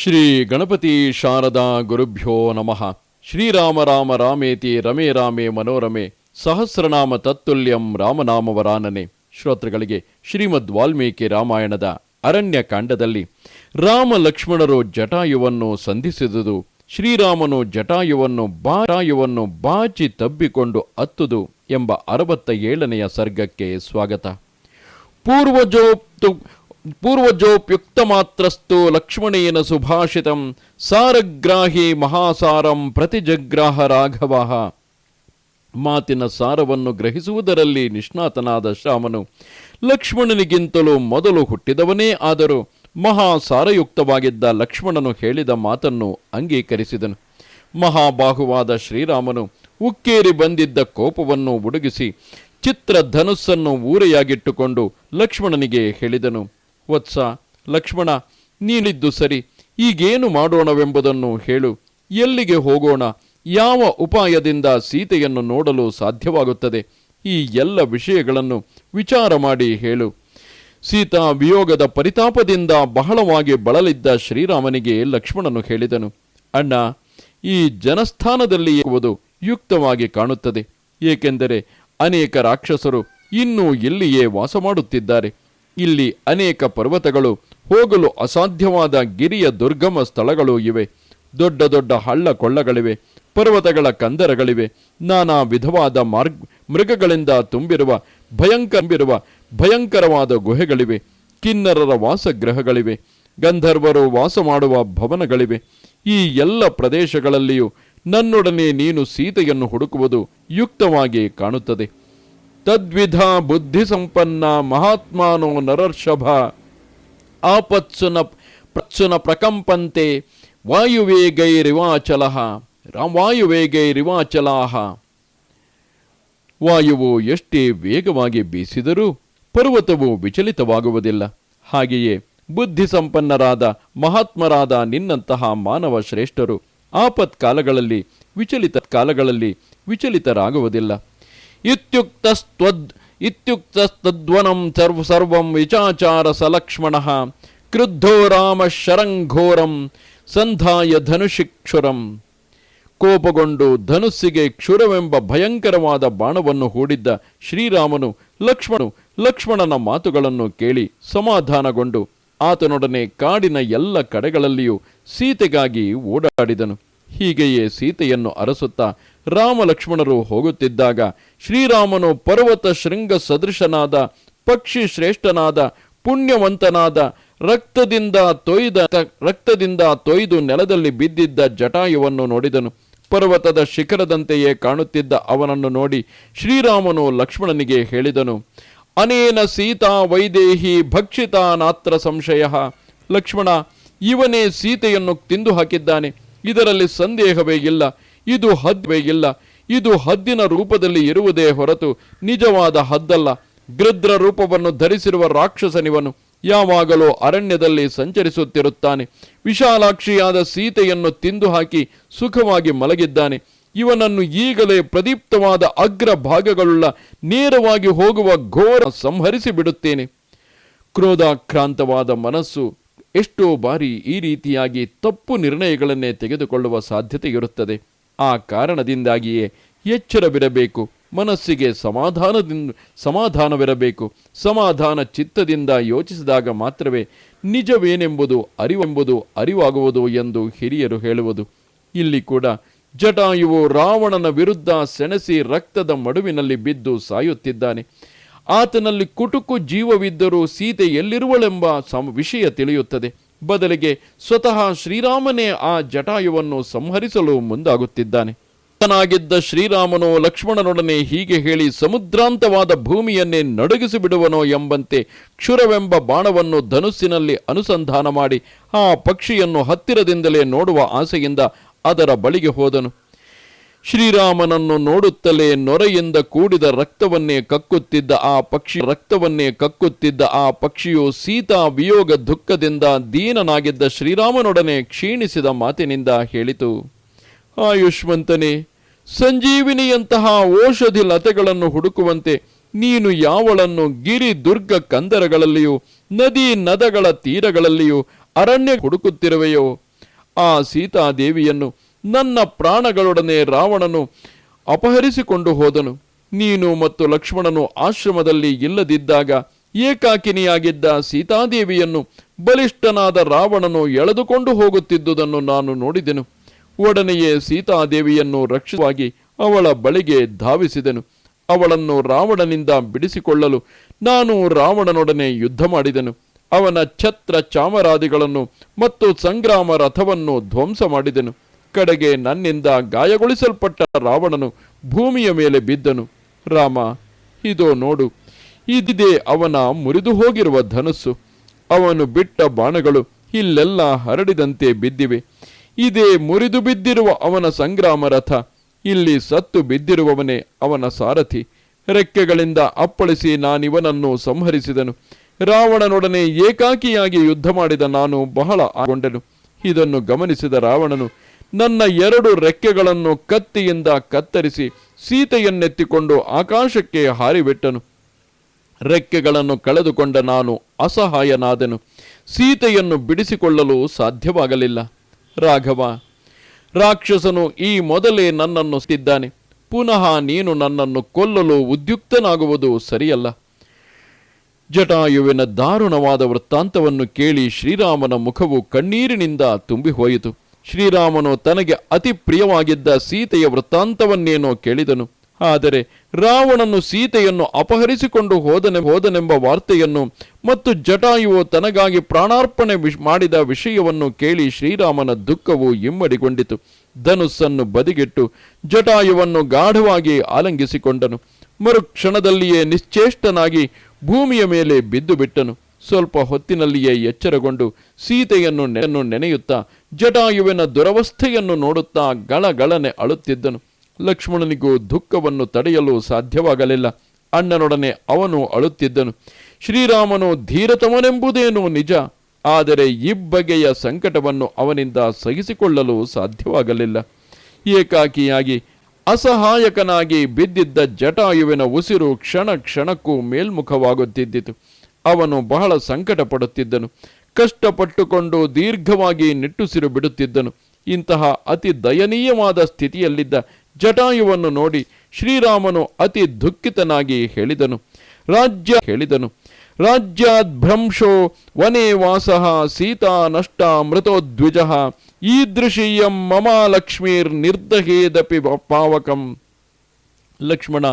ಶ್ರೀ ಗಣಪತಿ ಶಾರದಾ ಗುರುಭ್ಯೋ ನಮಃ. ಶ್ರೀರಾಮ ರಾಮ ರಾಮೇತಿ ರಮೇ ರಾಮೇ ಮನೋರಮೆ. ಸಹಸ್ರನಾಮ ತತ್ತುಲ್ಯಂ ರಾಮನಾಮವರಾನನೆ. ಶ್ರೋತೃಗಳಿಗೆ ಶ್ರೀಮದ್ ವಾಲ್ಮೀಕಿ ರಾಮಾಯಣದ ಅರಣ್ಯ ಕಾಂಡದಲ್ಲಿ ರಾಮ ಲಕ್ಷ್ಮಣರು ಜಟಾಯುವನ್ನು ಸಂಧಿಸಿದುದು, ಶ್ರೀರಾಮನು ಜಟಾಯುವನ್ನು ಬಾರಾಯುವನ್ನು ಬಾಚಿ ತಬ್ಬಿಕೊಂಡು ಅತ್ತುದು ಎಂಬ ಅರವತ್ತ ಏಳನೆಯ ಸರ್ಗಕ್ಕೆ ಸ್ವಾಗತ. ಪೂರ್ವಜೋಕ್ತು ಪೂರ್ವಜೋಪ್ಯುಕ್ತಮಾತ್ರಸ್ತು ಲಕ್ಷ್ಮಣೇನ ಸುಭಾಷಿತಂ ಸಾರಗ್ರಾಹಿ ಮಹಾಸಾರಂ ಪ್ರತಿಜಗ್ರಾಹ ರಾಘವ. ಮಾತಿನ ಸಾರವನ್ನು ಗ್ರಹಿಸುವುದರಲ್ಲಿ ನಿಷ್ಣಾತನಾದ ಶ್ರಾಮನು ಲಕ್ಷ್ಮಣನಿಗಿಂತಲೂ ಮೊದಲು ಹುಟ್ಟಿದವನೇ ಆದರೂ ಮಹಾಸಾರಯುಕ್ತವಾಗಿದ್ದ ಲಕ್ಷ್ಮಣನು ಹೇಳಿದ ಮಾತನ್ನು ಅಂಗೀಕರಿಸಿದನು. ಮಹಾಬಾಹುವಾದ ಶ್ರೀರಾಮನು ಉಕ್ಕೇರಿ ಬಂದಿದ್ದ ಕೋಪವನ್ನು ಉಡುಗಿಸಿ ಚಿತ್ರ ಧನುಸ್ಸನ್ನು ಊರೆಯಾಗಿಟ್ಟುಕೊಂಡು ಲಕ್ಷ್ಮಣನಿಗೆ ಹೇಳಿದನು. ವತ್ಸ, ಲಕ್ಷ್ಮಣ, ನೀನಿದ್ದು ಸರಿ. ಈಗೇನು ಮಾಡೋಣವೆಂಬುದನ್ನು ಹೇಳು. ಎಲ್ಲಿಗೆ ಹೋಗೋಣ? ಯಾವ ಉಪಾಯದಿಂದ ಸೀತೆಯನ್ನು ನೋಡಲು ಸಾಧ್ಯವಾಗುತ್ತದೆ? ಈ ಎಲ್ಲ ವಿಷಯಗಳನ್ನು ವಿಚಾರ ಮಾಡಿ ಹೇಳು. ಸೀತಾ ವಿಯೋಗದ ಪರಿತಾಪದಿಂದ ಬಹಳವಾಗಿ ಬಳಲಿದ್ದ ಶ್ರೀರಾಮನಿಗೆ ಲಕ್ಷ್ಮಣನು ಹೇಳಿದನು, ಅಣ್ಣ, ಈ ಜನಸ್ಥಾನದಲ್ಲಿ ಇರುವುದು ಯುಕ್ತವಾಗಿ ಕಾಣುತ್ತದೆ. ಏಕೆಂದರೆ ಅನೇಕ ರಾಕ್ಷಸರು ಇನ್ನೂ ಇಲ್ಲಿಯೇ ವಾಸ ಮಾಡುತ್ತಿದ್ದಾರೆ. ಇಲ್ಲಿ ಅನೇಕ ಪರ್ವತಗಳು, ಹೋಗಲು ಅಸಾಧ್ಯವಾದ ಗಿರಿಯ ದುರ್ಗಮ ಸ್ಥಳಗಳು ಇವೆ. ದೊಡ್ಡ ದೊಡ್ಡ ಹಳ್ಳ ಕೊಳ್ಳಗಳಿವೆ, ಪರ್ವತಗಳ ಕಂದರಗಳಿವೆ, ನಾನಾ ವಿಧವಾದ ಮಾರ್ಗ, ಮೃಗಗಳಿಂದ ತುಂಬಿರುವ ಭಯಂಕರವಿರುವ ಭಯಂಕರವಾದ ಗುಹೆಗಳಿವೆ. ಕಿನ್ನರರ ವಾಸಗೃಹಗಳಿವೆ, ಗಂಧರ್ವರು ವಾಸ ಮಾಡುವ ಭವನಗಳಿವೆ. ಈ ಎಲ್ಲ ಪ್ರದೇಶಗಳಲ್ಲಿಯೂ ನನ್ನೊಡನೆ ನೀನು ಸೀತೆಯನ್ನು ಹುಡುಕುವುದು ಯುಕ್ತವಾಗಿ ಕಾಣುತ್ತದೆ. ತದ್ವಿಧ ಬುದ್ಧಿ ಸಂಪನ್ನ ಮಹಾತ್ಮಾನೋ ನರರ್ಷಭ. ಆಪತ್ಸುನ ಪ್ರತ್ಸುನ ಪ್ರಕಂಪಂತೆ ವಾಯುವೇಗೈರಿವಾಚಲ. ವಾಯುವೇಗೈರಿವಾಚಲಾಹ. ವಾಯುವು ಎಷ್ಟೇ ವೇಗವಾಗಿ ಬೀಸಿದರೂ ಪರ್ವತವು ವಿಚಲಿತವಾಗುವುದಿಲ್ಲ. ಹಾಗೆಯೇ ಬುದ್ಧಿ ಸಂಪನ್ನರಾದ ಮಹಾತ್ಮರಾದ ನಿನ್ನಂತಹ ಮಾನವ ಶ್ರೇಷ್ಠರು ಆಪತ್ಕಾಲಗಳಲ್ಲಿ ವಿಚಲಿತ ಕಾಲಗಳಲ್ಲಿ ವಿಚಲಿತರಾಗುವುದಿಲ್ಲ. ಇತ್ಯುಕ್ತಸ್ತ್ವದ್ ಇತ್ಯುಕ್ತಸ್ತದ್ವನಂ ಸರ್ವ ವಿಚಾಚಾರ ಸಲಕ್ಷ್ಮಣ. ಕ್ರುದ್ಧೋ ರಾಮ ಶರಂಘೋರಂ ಸಂಧಾಯ ಧನುಷಿ ಕ್ಷುರಂ ಕೋಪಗೊಂಡು ಧನುಸ್ಸಿಗೆ ಕ್ಷುರವೆಂಬ ಭಯಂಕರವಾದ ಬಾಣವನ್ನು ಹೂಡಿದ್ದ ಶ್ರೀರಾಮನು ಲಕ್ಷ್ಮಣು ಲಕ್ಷ್ಮಣನ ಮಾತುಗಳನ್ನು ಕೇಳಿ ಸಮಾಧಾನಗೊಂಡು ಆತನೊಡನೆ ಕಾಡಿನ ಎಲ್ಲ ಕಡೆಗಳಲ್ಲಿಯೂ ಸೀತೆಗಾಗಿ ಓಡಾಡಿದನು. ಹೀಗೆಯೇ ಸೀತೆಯನ್ನು ಅರಸುತ್ತಾ ರಾಮ ಲಕ್ಷ್ಮಣರು ಹೋಗುತ್ತಿದ್ದಾಗ ಶ್ರೀರಾಮನು ಪರ್ವತ ಶೃಂಗ ಸದೃಶನಾದ, ಪಕ್ಷಿ ಶ್ರೇಷ್ಠನಾದ, ಪುಣ್ಯವಂತನಾದ, ರಕ್ತದಿಂದ ತೊಯ್ದ ರಕ್ತದಿಂದ ತೊಯ್ದು ನೆಲದಲ್ಲಿ ಬಿದ್ದಿದ್ದ ಜಟಾಯುವನ್ನು ನೋಡಿದನು. ಪರ್ವತದ ಶಿಖರದಂತೆಯೇ ಕಾಣುತ್ತಿದ್ದ ಅವನನ್ನು ನೋಡಿ ಶ್ರೀರಾಮನು ಲಕ್ಷ್ಮಣನಿಗೆ ಹೇಳಿದನು, ಅನೇನ ಸೀತಾ ವೈದೇಹಿ ಭಕ್ಷಿತಾನಾತ್ರ ಸಂಶಯ. ಲಕ್ಷ್ಮಣ, ಇವನೇ ಸೀತೆಯನ್ನು ತಿಂದು ಹಾಕಿದ್ದಾನೆ. ಇದರಲ್ಲಿ ಸಂದೇಹವೇ ಇಲ್ಲ. ಇದು ಹದ್ವೇ ಇಲ್ಲ ಇದು ಹದ್ದಿನ ರೂಪದಲ್ಲಿ ಇರುವುದೇ ಹೊರತು ನಿಜವಾದ ಹದ್ದಲ್ಲ. ಗೃದ್ರ ರೂಪವನ್ನು ಧರಿಸಿರುವ ರಾಕ್ಷಸನಿವನು ಯಾವಾಗಲೂ ಅರಣ್ಯದಲ್ಲಿ ಸಂಚರಿಸುತ್ತಿರುತ್ತಾನೆ. ವಿಶಾಲಾಕ್ಷಿಯಾದ ಸೀತೆಯನ್ನು ತಿಂದು ಹಾಕಿ ಸುಖವಾಗಿ ಮಲಗಿದ್ದಾನೆ. ಇವನನ್ನು ಈಗಲೇ ಪ್ರದೀಪ್ತವಾದ ಅಗ್ರ ಭಾಗಗಳುಳ್ಳ ನೇರವಾಗಿ ಹೋಗುವ ಘೋರ ಸಂಹರಿಸಿ ಬಿಡುತ್ತೇನೆ. ಕ್ರೋಧಾಕ್ರಾಂತವಾದ ಮನಸ್ಸು ಎಷ್ಟೋ ಬಾರಿ ಈ ರೀತಿಯಾಗಿ ತಪ್ಪು ನಿರ್ಣಯಗಳನ್ನೇ ತೆಗೆದುಕೊಳ್ಳುವ ಸಾಧ್ಯತೆ ಇರುತ್ತದೆ ಆ ಕಾರಣದಿಂದಾಗಿಯೇ ಎಚ್ಚರವಿರಬೇಕು, ಮನಸ್ಸಿಗೆ ಸಮಾಧಾನದಿಂದ, ಸಮಾಧಾನವಿರಬೇಕು. ಸಮಾಧಾನ ಚಿತ್ತದಿಂದ ಯೋಚಿಸಿದಾಗ ಮಾತ್ರವೇ ನಿಜವೇನೆಂಬುದು ಅರಿವೆಂಬುದು ಅರಿವಾಗುವುದು ಎಂದು ಹಿರಿಯರು ಹೇಳುವುದು. ಇಲ್ಲಿ ಕೂಡ ಜಟಾಯುವು ರಾವಣನ ವಿರುದ್ಧ ಸೆಣಸಿ ರಕ್ತದ ಮಡುವಿನಲ್ಲಿ ಬಿದ್ದು ಸಾಯುತ್ತಿದ್ದಾನೆ. ಆತನಲ್ಲಿ ಕುಟುಕು ಜೀವವಿದ್ದರೂ ಸೀತೆ ಎಲ್ಲಿರುವಳೆಂಬ ಸಮ, ವಿಷಯ ತಿಳಿಯುತ್ತದೆ. ಬದಲಿಗೆ ಸ್ವತಃ ಶ್ರೀರಾಮನೇ ಆ ಜಟಾಯುವನ್ನು ಸಂಹರಿಸಲು ಮುಂದಾಗುತ್ತಿದ್ದಾನೆ. ತನಾಗಿದ್ದ ಶ್ರೀರಾಮನು ಲಕ್ಷ್ಮಣನೊಡನೆ ಹೀಗೆ ಹೇಳಿ ಸಮುದ್ರಾಂತವಾದ ಭೂಮಿಯನ್ನೇ ನಡುಗಿಸಿ ಬಿಡುವನೋ ಎಂಬಂತೆ ಕ್ಷುರವೆಂಬ ಬಾಣವನ್ನು ಧನುಸ್ಸಿನಲ್ಲಿ ಅನುಸಂಧಾನ ಮಾಡಿ ಆ ಪಕ್ಷಿಯನ್ನು ಹತ್ತಿರದಿಂದಲೇ ನೋಡುವ ಆಸೆಯಿಂದ ಅದರ ಬಳಿಗೆ ಹೋದನು. ಶ್ರೀರಾಮನನ್ನು ನೋಡುತ್ತಲೇ ನೊರೆಯಿಂದ ಕೂಡಿದ ರಕ್ತವನ್ನೇ ಕಕ್ಕುತ್ತಿದ್ದ ಆ ಪಕ್ಷಿ, ರಕ್ತವನ್ನೇ ಕಕ್ಕುತ್ತಿದ್ದ ಆ ಪಕ್ಷಿಯು ಸೀತಾ ವಿಯೋಗ ದುಃಖದಿಂದ ದೀನನಾಗಿದ್ದ ಶ್ರೀರಾಮನೊಡನೆ ಕ್ಷೀಣಿಸಿದ ಮಾತಿನಿಂದ ಹೇಳಿತು, ಆಯುಷ್ಮಂತನೇ, ಸಂಜೀವಿನಿಯಂತಹ ಔಷಧಿ ಲತೆಗಳನ್ನು ಹುಡುಕುವಂತೆ ನೀನು ಯಾವಳನ್ನು ಗಿರಿ ದುರ್ಗ ಕಂದರಗಳಲ್ಲಿಯೂ, ನದಿ ನದಗಳ ತೀರಗಳಲ್ಲಿಯೂ ಅರಣ್ಯ ಹುಡುಕುತ್ತಿರುವೆಯೋ, ಆ ಸೀತಾದೇವಿಯನ್ನು ನನ್ನ ಪ್ರಾಣಗಳೊಡನೆ ರಾವಣನು ಅಪಹರಿಸಿಕೊಂಡು ಹೋದನು. ನೀನು ಮತ್ತು ಲಕ್ಷ್ಮಣನು ಆಶ್ರಮದಲ್ಲಿ ಇಲ್ಲದಿದ್ದಾಗ ಏಕಾಕಿನಿಯಾಗಿದ್ದ ಸೀತಾದೇವಿಯನ್ನು ಬಲಿಷ್ಠನಾದ ರಾವಣನು ಎಳೆದುಕೊಂಡು ಹೋಗುತ್ತಿದ್ದುದನ್ನು ನಾನು ನೋಡಿದೆನು. ಒಡನೆಯೇ ಸೀತಾದೇವಿಯನ್ನು ರಕ್ಷವಾಗಿ ಅವಳ ಬಳಿಗೆ ಧಾವಿಸಿದೆನು. ಅವಳನ್ನು ರಾವಣನಿಂದ ಬಿಡಿಸಿಕೊಳ್ಳಲು ನಾನು ರಾವಣನೊಡನೆ ಯುದ್ಧ ಮಾಡಿದೆನು. ಅವನ ಛತ್ರ ಚಾಮರಾದಿಗಳನ್ನು ಮತ್ತು ಸಂಗ್ರಾಮ ರಥವನ್ನು ಧ್ವಂಸ ಮಾಡಿದೆನು. ಕಡೆಗೆ ನನ್ನಿಂದ ಗಾಯಗೊಳಿಸಲ್ಪಟ್ಟ ರಾವಣನು ಭೂಮಿಯ ಮೇಲೆ ಬಿದ್ದನು. ರಾಮ, ಇದೋ ನೋಡು, ಇದಿದೆ ಅವನ ಮುರಿದು ಹೋಗಿರುವ ಧನಸ್ಸು. ಅವನು ಬಿಟ್ಟ ಬಾಣಗಳು ಇಲ್ಲೆಲ್ಲ ಹರಡಿದಂತೆ ಬಿದ್ದಿವೆ. ಇದೇ ಮುರಿದು ಬಿದ್ದಿರುವ ಅವನ ಸಂಗ್ರಾಮ ರಥ, ಇಲ್ಲಿ ಸತ್ತು ಬಿದ್ದಿರುವವನೇ ಅವನ ಸಾರಥಿ. ರೆಕ್ಕೆಗಳಿಂದ ಅಪ್ಪಳಿಸಿ ನಾನಿವನನ್ನು ಸಂಹರಿಸಿದನು. ರಾವಣನೊಡನೆ ಏಕಾಕಿಯಾಗಿ ಯುದ್ಧ ಮಾಡಿದ ನಾನು ಬಹಳ ಆಗೊಂಡನು. ಇದನ್ನು ಗಮನಿಸಿದ ರಾವಣನು ನನ್ನ ಎರಡು ರೆಕ್ಕೆಗಳನ್ನು ಕತ್ತಿಯಿಂದ ಕತ್ತರಿಸಿ ಸೀತೆಯನ್ನೆತ್ತಿಕೊಂಡು ಆಕಾಶಕ್ಕೆ ಹಾರಿಬಿಟ್ಟನು. ರೆಕ್ಕೆಗಳನ್ನು ಕಳೆದುಕೊಂಡ ನಾನು ಅಸಹಾಯನಾದೆನು. ಸೀತೆಯನ್ನು ಬಿಡಿಸಿಕೊಳ್ಳಲು ಸಾಧ್ಯವಾಗಲಿಲ್ಲ. ರಾಘವ, ರಾಕ್ಷಸನು ಈ ಮೊದಲೇ ನನ್ನನ್ನು ಸಿದ್ದಾನೆ ಪುನಃ ನೀನು ನನ್ನನ್ನು ಕೊಲ್ಲಲು ಉದ್ಯುಕ್ತನಾಗುವುದು ಸರಿಯಲ್ಲ. ಜಟಾಯುವಿನ ದಾರುಣವಾದ ವೃತ್ತಾಂತವನ್ನು ಕೇಳಿ ಶ್ರೀರಾಮನ ಮುಖವು ಕಣ್ಣೀರಿನಿಂದ ತುಂಬಿ ಹೋಯಿತು ಶ್ರೀರಾಮನು ತನಗೆ ಅತಿ ಪ್ರಿಯವಾಗಿದ್ದ ಸೀತೆಯ ವೃತ್ತಾಂತವನ್ನೇನೋ ಕೇಳಿದನು. ಆದರೆ ರಾವಣನು ಸೀತೆಯನ್ನು ಅಪಹರಿಸಿಕೊಂಡು ಹೋದನೆ, ಹೋದನೆಂಬ ವಾರ್ತೆಯನ್ನು ಮತ್ತು ಜಟಾಯುವು ತನಗಾಗಿ ಪ್ರಾಣಾರ್ಪಣೆ ಮಾಡಿದ ವಿಷಯವನ್ನು ಕೇಳಿ ಶ್ರೀರಾಮನ ದುಃಖವು ಇಮ್ಮಡಿಗೊಂಡಿತು. ಧನುಸ್ಸನ್ನು ಬದಿಗಿಟ್ಟು ಜಟಾಯುವನ್ನು ಗಾಢವಾಗಿ ಆಲಂಗಿಸಿಕೊಂಡನು. ಮರುಕ್ಷಣದಲ್ಲಿಯೇ ನಿಶ್ಚೇಷ್ಟನಾಗಿ ಭೂಮಿಯ ಮೇಲೆ ಬಿದ್ದು ಬಿಟ್ಟನು ಸ್ವಲ್ಪ ಹೊತ್ತಿನಲ್ಲಿಯೇ ಎಚ್ಚರಗೊಂಡು ಸೀತೆಯನ್ನು ನೆನ್ನು ನೆನೆಯುತ್ತಾ ಜಟಾಯುವಿನ ದುರವಸ್ಥೆಯನ್ನು ನೋಡುತ್ತಾ ಗಳಗಳನೆ ಅಳುತ್ತಿದ್ದನು. ಲಕ್ಷ್ಮಣನಿಗೂ ದುಃಖವನ್ನು ತಡೆಯಲು ಸಾಧ್ಯವಾಗಲಿಲ್ಲ. ಅಣ್ಣನೊಡನೆ ಅವನು ಅಳುತ್ತಿದ್ದನು. ಶ್ರೀರಾಮನು ಧೀರತಮನೆಂಬುದೇನು ನಿಜ? ಆದರೆ ಇಬ್ಬಗೆಯ ಸಂಕಟವನ್ನು ಅವನಿಂದ ಸಹಿಸಿಕೊಳ್ಳಲು ಸಾಧ್ಯವಾಗಲಿಲ್ಲ. ಏಕಾಕಿಯಾಗಿ ಅಸಹಾಯಕನಾಗಿ ಬಿದ್ದಿದ್ದ ಜಟಾಯುವಿನ ಉಸಿರು ಕ್ಷಣ ಕ್ಷಣಕ್ಕೂ ಮೇಲ್ಮುಖವಾಗುತ್ತಿದ್ದಿತು. ಅವನು ಬಹಳ ಸಂಕಟ ಪಡುತ್ತಿದ್ದನು ಕಷ್ಟಪಟ್ಟುಕೊಂಡು ದೀರ್ಘವಾಗಿ ನಿಟ್ಟುಸಿರು ಬಿಡುತ್ತಿದ್ದನು. ಇಂತಹ ಅತಿ ದಯನೀಯವಾದ ಸ್ಥಿತಿಯಲ್ಲಿದ್ದ ಜಟಾಯುವನ್ನು ನೋಡಿ ಶ್ರೀರಾಮನು ಅತಿ ದುಃಖಿತನಾಗಿ ಹೇಳಿದನು. ರಾಜ್ಯ ಹೇಳಿದನು. ರಾಜ್ಯಾದ್ಭ್ರಂಶೋ ವನೇ ವಾಸಃ ಸೀತಾ ನಷ್ಟ ಮೃತೋದ್ವಿಜ ಈದೃಶೀಯಂ ಮಮ ಲಕ್ಷ್ಮೀರ್ ನಿರ್ದಹೇದಪಿ ಪಾವಕಂ. ಲಕ್ಷ್ಮಣ,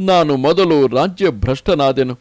ನಾನು ಮೊದಲು ರಾಜ್ಯ ಭ್ರಷ್ಟನಾದೆನು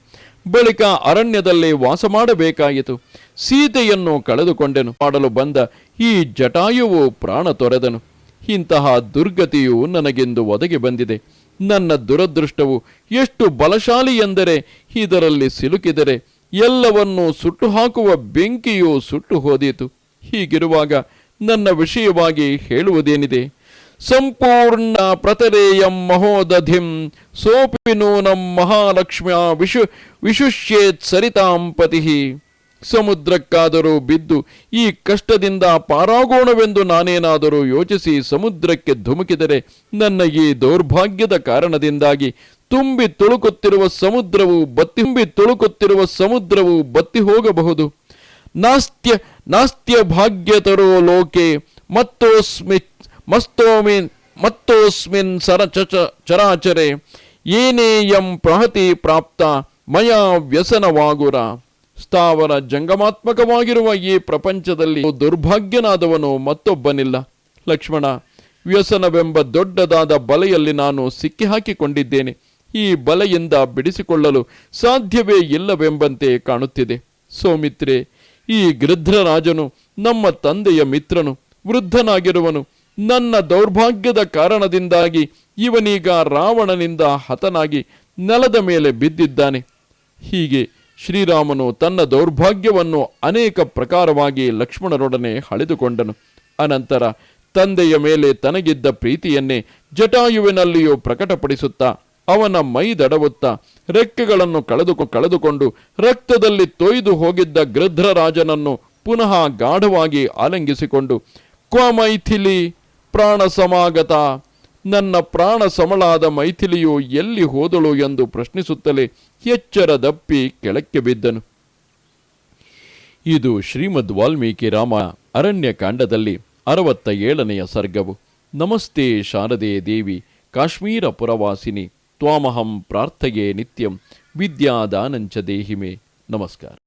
ಬಳಿಕ ಅರಣ್ಯದಲ್ಲಿ ವಾಸ ಮಾಡಬೇಕಾಯಿತು. ಸೀತೆಯನ್ನು ಕಳೆದುಕೊಂಡೆನು. ಮಾಡಲು ಬಂದ ಈ ಜಟಾಯುವು ಪ್ರಾಣ ತೊರೆದನು. ಇಂತಹ ದುರ್ಗತಿಯು ನನಗೆಂದು ಒದಗಿ ಬಂದಿದೆ. ನನ್ನ ದುರದೃಷ್ಟವು ಎಷ್ಟು ಬಲಶಾಲಿ ಎಂದರೆ ಇದರಲ್ಲಿ ಸಿಲುಕಿದರೆ ಎಲ್ಲವನ್ನೂ ಸುಟ್ಟು ಹಾಕುವ ಬೆಂಕಿಯು ಸುಟ್ಟು ಹೋದೀತು. ಹೀಗಿರುವಾಗ ನನ್ನ ವಿಷಯವಾಗಿ ಹೇಳುವುದೇನಿದೆ? ಸಂಪೂರ್ಣ ಪ್ರತರೇಯಂ ಮಹೋದಧಿಂ, ಸೋಪಿ ನೂನಂ ಮಹಾಲಕ್ಷ್ಮ್ಯ ವಿಶು, ವಿಶುಷ್ಯೇತ್ ಸರಿತಾಂ ಪತಿ. ಸಮುದ್ರಕ್ಕಾದರೂ ಬಿದ್ದು ಈ ಕಷ್ಟದಿಂದ ಪಾರಾಗೋಣವೆಂದು ನಾನೇನಾದರೂ ಯೋಚಿಸಿ ಸಮುದ್ರಕ್ಕೆ ಧುಮುಕಿದರೆ ನನ್ನ ಈ ದೌರ್ಭಾಗ್ಯದ ಕಾರಣದಿಂದಾಗಿ ತುಂಬಿ ತುಳುಕುತ್ತಿರುವ ಸಮುದ್ರವು ಬತ್ತಿ, ತುಂಬಿ ತುಳುಕುತ್ತಿರುವ ಸಮುದ್ರವು ಬತ್ತಿ ಹೋಗಬಹುದು. ನಾಸ್ತ್ಯ ನಾಸ್ತ್ಯ ಭಾಗ್ಯತರೋ ಲೋಕೆ ಮತ್ತೋಸ್ಮಿ ಮಸ್ತೋಮಿನ್ ಮತ್ತೋಸ್ಮಿನ್ ಸರ ಚರಾಚರೆ ಏನೇಯಂ ಪ್ರಹತಿ ಪ್ರಾಪ್ತ ಮಯ ವ್ಯಸನವಾಗುರ. ಸ್ಥಾವರ ಜಂಗಮಾತ್ಮಕವಾಗಿರುವ ಈ ಪ್ರಪಂಚದಲ್ಲಿ ದುರ್ಭಾಗ್ಯನಾದವನು ಮತ್ತೊಬ್ಬನಿಲ್ಲ. ಲಕ್ಷ್ಮಣ, ವ್ಯಸನವೆಂಬ ದೊಡ್ಡದಾದ ಬಲೆಯಲ್ಲಿ ನಾನು ಸಿಕ್ಕಿಹಾಕಿಕೊಂಡಿದ್ದೇನೆ. ಈ ಬಲೆಯಿಂದ ಬಿಡಿಸಿಕೊಳ್ಳಲು ಸಾಧ್ಯವೇ ಇಲ್ಲವೆಂಬಂತೆ ಕಾಣುತ್ತಿದೆ. ಸೌಮಿತ್ರೆ, ಈ ಗೃಧ್ರರಾಜನು ನಮ್ಮ ತಂದೆಯ ಮಿತ್ರನು, ವೃದ್ಧನಾಗಿರುವನು. ನನ್ನ ದೌರ್ಭಾಗ್ಯದ ಕಾರಣದಿಂದಾಗಿ ಇವನೀಗ ರಾವಣನಿಂದ ಹತನಾಗಿ ನೆಲದ ಮೇಲೆ ಬಿದ್ದಿದ್ದಾನೆ. ಹೀಗೆ ಶ್ರೀರಾಮನು ತನ್ನ ದೌರ್ಭಾಗ್ಯವನ್ನು ಅನೇಕ ಪ್ರಕಾರವಾಗಿ ಲಕ್ಷ್ಮಣರೊಡನೆ ಹಳೆದುಕೊಂಡನು ಅನಂತರ ತಂದೆಯ ಮೇಲೆ ತನಗಿದ್ದ ಪ್ರೀತಿಯನ್ನೇ ಜಟಾಯುವಿನಲ್ಲಿಯೂ ಪ್ರಕಟಪಡಿಸುತ್ತಾ, ಅವನ ಮೈ ದಡವುತ್ತಾ, ರೆಕ್ಕೆಗಳನ್ನು ಕಳೆದು ಕಳೆದುಕೊಂಡು ರಕ್ತದಲ್ಲಿ ತೊಯ್ದು ಹೋಗಿದ್ದ ಗೃಧ್ರರಾಜನನ್ನು ಪುನಃ ಗಾಢವಾಗಿ ಆಲಂಗಿಸಿಕೊಂಡು ಕ್ವ ಮೈಥಿಲಿ ಪ್ರಾಣ ಸಮಾಗತ. ನನ್ನ ಪ್ರಾಣ ಸಮಳಾದ ಮೈಥಿಲಿಯು ಎಲ್ಲಿ ಹೋದಳು ಎಂದು ಪ್ರಶ್ನಿಸುತ್ತಲೇ ಎಚ್ಚರದಪ್ಪಿ ಕೆಳಕ್ಕೆ ಬಿದ್ದನು. ಇದು ಶ್ರೀಮದ್ ವಾಲ್ಮೀಕಿ ರಾಮ ಅರಣ್ಯ ಕಾಂಡದಲ್ಲಿ ಅರವತ್ತ ಏಳನೆಯ ಸರ್ಗವು. ನಮಸ್ತೆ ಶಾರದೆ ದೇವಿ, ಕಾಶ್ಮೀರ ಪುರವಾಸಿನಿ, ತ್ವಾಮಹಂ ಪ್ರಾರ್ಥಯೇ ನಿತ್ಯಂ, ವಿದ್ಯಾದಾನಂಚ ದೇಹಿಮೆ. ನಮಸ್ಕಾರ.